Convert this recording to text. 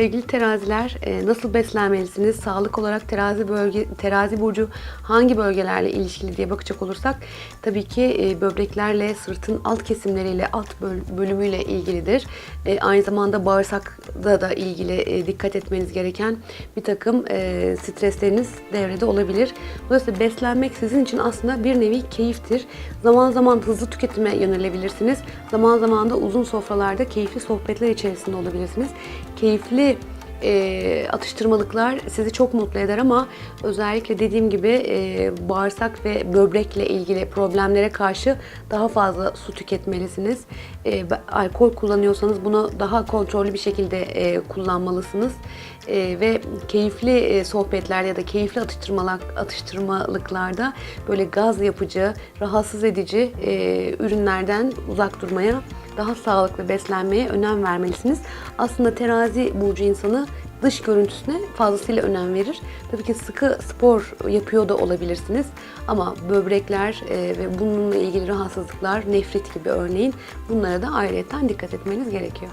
Sevgili teraziler, e, nasıl beslenmelisiniz? Sağlık olarak terazi bölge terazi burcu hangi bölgelerle ilişkili diye bakacak olursak tabii ki e, böbreklerle, sırtın alt kesimleriyle, alt böl- bölümüyle ilgilidir. E, Aynı zamanda bağırsakla da ilgili dikkat etmeniz gereken bir takım stresleriniz devrede olabilir. Dolayısıyla beslenmek sizin için aslında bir nevi keyiftir. Zaman zaman hızlı tüketime yönelebilirsiniz. Zaman zaman da uzun sofralarda keyifli sohbetler içerisinde olabilirsiniz. Keyifli e, atıştırmalıklar sizi çok mutlu eder ama özellikle dediğim gibi e, bağırsak ve böbrekle ilgili problemlere karşı daha fazla su tüketmelisiniz. E, alkol kullanıyorsanız bunu daha kontrollü bir şekilde e, kullanmalısınız. E, ve keyifli e, sohbetlerde ya da keyifli atıştırmalar, atıştırmalıklarda böyle gaz yapıcı, rahatsız edici e, ürünlerden uzak durmaya daha sağlıklı beslenmeye önem vermelisiniz. Aslında terazi burcu insanı dış görüntüsüne fazlasıyla önem verir. Tabii ki sıkı spor yapıyor da olabilirsiniz. Ama böbrekler e, ve bununla ilgili rahatsızlıklar, nefrit gibi örneğin bunlara da ayrıyeten dikkat etmeniz gerekiyor.